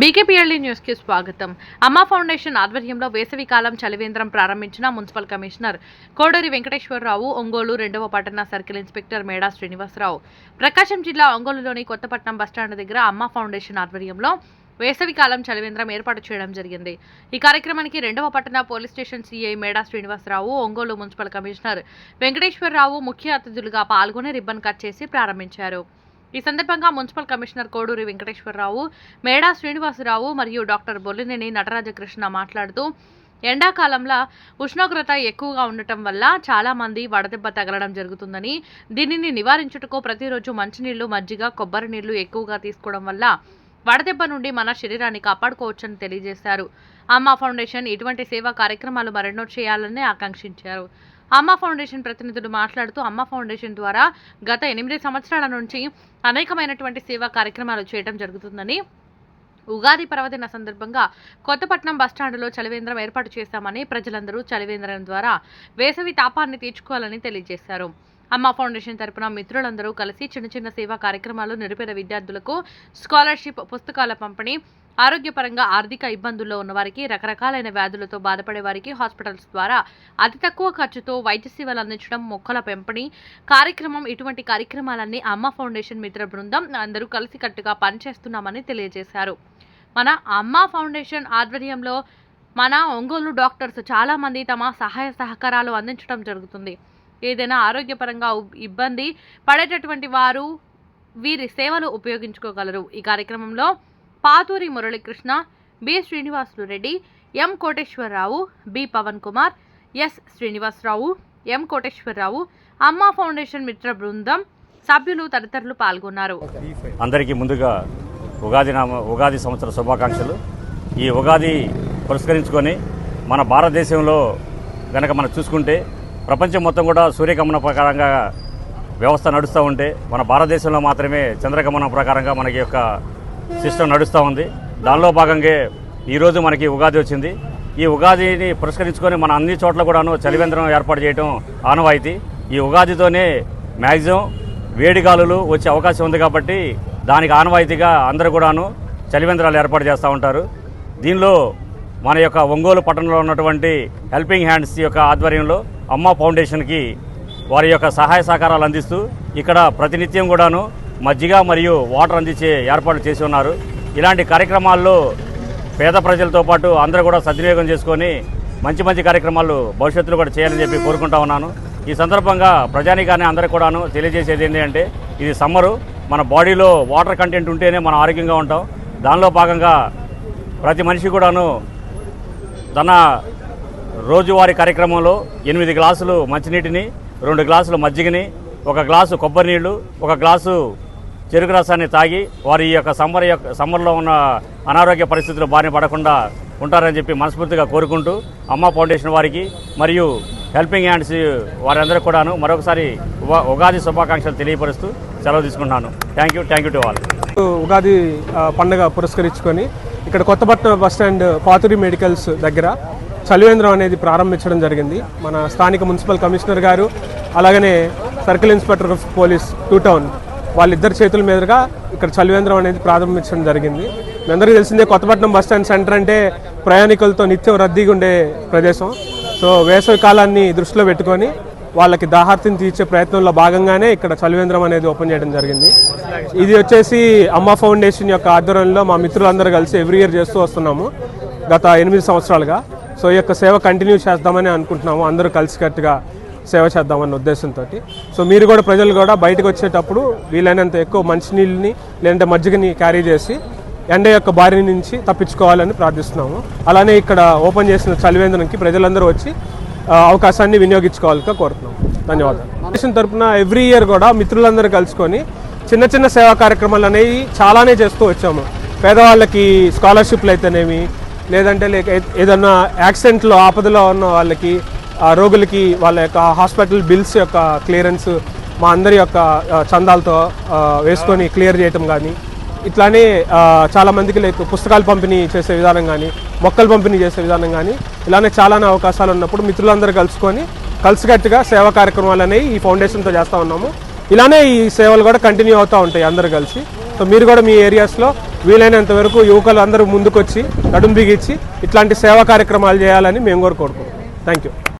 బీకేపీఎల్డీ న్యూస్కి స్వాగతం. అమ్మా ఫౌండేషన్ ఆధ్వర్యంలో వేసవికాలం చలివేంద్రం ప్రారంభించిన మున్సిపల్ కమిషనర్ కోడూరి వెంకటేశ్వరరావు ఒంగోలు రెండవ పట్టణ సర్కిల్ ఇన్స్పెక్టర్ మేడా శ్రీనివాసరావు. ప్రకాశం జిల్లా ఒంగోలులోని కొత్తపట్నం బస్టాండ్ దగ్గర అమ్మా ఫౌండేషన్ ఆధ్వర్యంలో వేసవికాలం చలివేంద్రం ఏర్పాటు చేయడం జరిగింది. ఈ కార్యక్రమానికి రెండవ పట్టణ police station CI Meda Srinivasarao Ongole municipal commissioner Venkateswararao ముఖ్య అతిథులుగా పాల్గొని రిబ్బన్ కట్ చేసి ప్రారంభించారు. ఈ సందర్భంగా మున్సిపల్ కమిషనర్ కోడూరి వెంకటేశ్వరరావు మేడా శ్రీనివాసరావు మరియు డాక్టర్ బొల్లినేని నటరాజకృష్ణ మాట్లాడుతూ ఎండాకాలంలో ఉష్ణోగ్రత ఎక్కువగా ఉండటం వల్ల చాలామంది వడదెబ్బ తగలడం జరుగుతుందని దీనిని నివారించుటకు ప్రతిరోజు మంచినీళ్ళు మజ్జిగ కొబ్బరి నీళ్ళు ఎక్కువగా తీసుకోవడం వల్ల వడదెబ్బ నుండి మన శరీరాన్ని కాపాడుకోవచ్చని తెలియజేశారు. అమ్మ ఫౌండేషన్ ఇటువంటి సేవా కార్యక్రమాలు మరెన్నో చేయాలని ఆకాంక్షించారు. అమ్మా ఫౌండేషన్ ప్రతినిధులు మాట్లాడుతూ అమ్మా ఫౌండేషన్ ద్వారా గత ఎనిమిది సంవత్సరాల నుంచి అనేకమైనటువంటి సేవా కార్యక్రమాలు చేయడం జరుగుతుందని ఉగాది పర్వదిన సందర్భంగా కొత్తపట్నం బస్టాండులో చలివేంద్రం ఏర్పాటు చేశామని ప్రజలందరూ చలివేంద్రం ద్వారా వేసవి తాపాన్ని తీర్చుకోవాలని తెలియజేశారు. అమ్మ ఫౌండేషన్ తరపున మిత్రులందరూ కలిసి చిన్న చిన్న సేవా కార్యక్రమాలు నిరుపేద విద్యార్థులకు స్కాలర్షిప్ పుస్తకాల పంపిణీ ఆరోగ్యపరంగా ఆర్థిక ఇబ్బందుల్లో ఉన్నవారికి రకరకాలైన వ్యాధులతో బాధపడే వారికి హాస్పిటల్స్ ద్వారా అతి తక్కువ ఖర్చుతో వైద్య సేవలు అందించడం మొక్కల పెంపణి కార్యక్రమం ఇటువంటి కార్యక్రమాలన్నీ అమ్మ ఫౌండేషన్ మిత్ర బృందం అందరూ కలిసికట్టుగా పనిచేస్తున్నామని తెలియజేశారు. మన అమ్మ ఫౌండేషన్ ఆధ్వర్యంలో మన ఒంగోలు డాక్టర్స్ చాలామంది తమ సహాయ సహకారాలు అందించడం జరుగుతుంది. ఏదైనా ఆరోగ్యపరంగా ఇబ్బంది పడేటటువంటి వారు వీరి సేవలు ఉపయోగించుకోగలరు. ఈ కార్యక్రమంలో Paturi Muralikrishna B. Srinivasulu Reddy M. Koteswararao B. Pavan Kumar S. Srinivasarao M. Koteswararao Amma foundation Mitra బృందం సభ్యులు తదితరులు పాల్గొన్నారు. అందరికీ ముందుగా ఉగాది నామ ఉగాది సంవత్సర శుభాకాంక్షలు. ఈ ఉగాది పురస్కరించుకొని మన భారతదేశంలో కనుక మనం చూసుకుంటే ప్రపంచం మొత్తం కూడా సూర్యగమన ప్రకారంగా వ్యవస్థ నడుస్తూ ఉంటే మన భారతదేశంలో మాత్రమే చంద్రగమనం ప్రకారంగా మనకి యొక్క సిస్టమ్ నడుస్తూ ఉంది. దానిలో భాగంగా ఈరోజు మనకి ఉగాది వచ్చింది. ఈ ఉగాదిని పురస్కరించుకొని మన అన్ని చోట్ల కూడాను చలివేంద్రం ఏర్పాటు చేయడం ఆనవాయితీ. ఈ ఉగాదితోనే మ్యాక్సిమం వేడిగాలులు వచ్చే అవకాశం ఉంది కాబట్టి దానికి ఆనవాయితీగా అందరూ కూడాను చలివేంద్రాలు ఏర్పాటు చేస్తూ ఉంటారు. దీనిలో మన యొక్క ఒంగోలు పట్టణంలో ఉన్నటువంటి హెల్పింగ్ హ్యాండ్స్ యొక్క ఆధ్వర్యంలో అమ్మ ఫౌండేషన్కి వారి యొక్క సహాయ సహకారాలు అందిస్తూ ఇక్కడ ప్రతినిత్యం కూడాను మజ్జిగ మరియు వాటర్ అందించే ఏర్పాట్లు చేసి ఉన్నారు. ఇలాంటి కార్యక్రమాల్లో పేద ప్రజలతో పాటు అందరూ కూడా సద్వినియోగం చేసుకొని మంచి మంచి కార్యక్రమాలు భవిష్యత్తులో కూడా చేయాలని చెప్పి కోరుకుంటా ఉన్నాను. ఈ సందర్భంగా ప్రజానికాన్ని అందరికి కూడాను తెలియజేసేది ఏంటి అంటే ఇది సమ్మరు. మన బాడీలో వాటర్ కంటెంట్ ఉంటేనే మనం ఆరోగ్యంగా ఉంటాం. దానిలో భాగంగా ప్రతి మనిషి కూడాను తన రోజువారీ కార్యక్రమంలో ఎనిమిది గ్లాసులు మంచినీటిని రెండు గ్లాసులు మజ్జిగని ఒక గ్లాసు కొబ్బరి నీళ్ళు ఒక గ్లాసు చెరుకు రసాన్ని తాగి వారి ఈ యొక్క సమ్మర్ యొక్క సమ్మర్లో ఉన్న అనారోగ్య పరిస్థితులు బారిన పడకుండా ఉంటారని చెప్పి మనస్ఫూర్తిగా కోరుకుంటూ అమ్మ ఫౌండేషన్ వారికి మరియు హెల్పింగ్ హ్యాండ్స్ వారందరికీ కూడాను మరొకసారి ఉగా- ఉగాది శుభాకాంక్షలు తెలియపరుస్తూ సెలవు తీసుకుంటున్నాను. Thank you thank you to all Ugadi పండుగ పురస్కరించుకొని ఇక్కడ Kothapatnam bus stand Paturi medicals దగ్గర చలివేంద్రం అనేది ప్రారంభించడం జరిగింది. మన స్థానిక మున్సిపల్ కమిషనర్ గారు అలాగనే circle inspector of police two town వాళ్ళిద్దరి చేతుల మీదుగా ఇక్కడ చలివేంద్రం అనేది ప్రారంభించడం జరిగింది. మీ అందరికీ తెలిసిందే కొత్తపట్నం బస్ స్టాండ్ సెంటర్ అంటే ప్రయాణికులతో నిత్యం రద్దీగా ఉండే ప్రదేశం. సో వేసవి కాలాన్ని దృష్టిలో పెట్టుకొని వాళ్ళకి దాహార్తిని తీర్చే ప్రయత్నంలో భాగంగానే ఇక్కడ చలివేంద్రం అనేది ఓపెన్ చేయడం జరిగింది. ఇది వచ్చేసి అమ్మ ఫౌండేషన్ యొక్క ఆధ్వర్యంలో మా మిత్రులందరూ కలిసి ఎవ్రీ ఇయర్ చేస్తూ వస్తున్నాము గత ఎనిమిది సంవత్సరాలుగా. సో ఈ యొక్క సేవ కంటిన్యూ చేద్దామని అనుకుంటున్నాము. అందరూ కలిసికట్టుగా సేవ చేద్దామన్న ఉద్దేశంతో సో మీరు కూడా ప్రజలు కూడా బయటకు వచ్చేటప్పుడు వీలైనంత ఎక్కువ మంచినీళ్ళని లేదంటే మజ్జిగని క్యారీ చేసి ఎండ యొక్క బారి నుంచి తప్పించుకోవాలని ప్రార్థిస్తున్నాము. అలానే ఇక్కడ ఓపెన్ చేసిన చలివేంద్రంకి ప్రజలందరూ వచ్చి అవకాశాన్ని వినియోగించుకోవాలిగా కోరుతున్నాం ధన్యవాదాలు. దేశం తరఫున ఎవ్రీ ఇయర్ కూడా మిత్రులందరూ కలుసుకొని చిన్న చిన్న సేవా కార్యక్రమాలు అనేవి చాలానే చేస్తూ వచ్చాము. పేదవాళ్ళకి స్కాలర్షిప్లు అయితేనేమి లేదంటే లేక ఏదన్నా యాక్సిడెంట్లో ఆపదలో ఉన్న వాళ్ళకి రోగులకి వాళ్ళ యొక్క హాస్పిటల్ బిల్స్ యొక్క క్లియరెన్స్ మా అందరి యొక్క చందాలతో వేసుకొని క్లియర్ చేయటం కానీ ఇట్లానే చాలామందికి లైక్ పుస్తకాలు పంపిణీ చేసే విధానం కానీ మొక్కలు పంపిణీ చేసే విధానం కానీ ఇలానే చాలానే అవకాశాలు ఉన్నప్పుడు మిత్రులందరూ కలుసుకొని కలిసికట్టుగా సేవా కార్యక్రమాలు అనేవి ఈ ఫౌండేషన్తో చేస్తూ ఉన్నాము. ఇలానే ఈ సేవలు కూడా కంటిన్యూ అవుతూ ఉంటాయి అందరూ కలిసి. సో మీరు కూడా మీ ఏరియాస్లో వీలైనంత వరకు యువకులు అందరూ ముందుకొచ్చి నడుం బిగించి ఇట్లాంటి సేవా కార్యక్రమాలు చేయాలని మేము కూడా కోరుకుంటున్నాం. Thank you.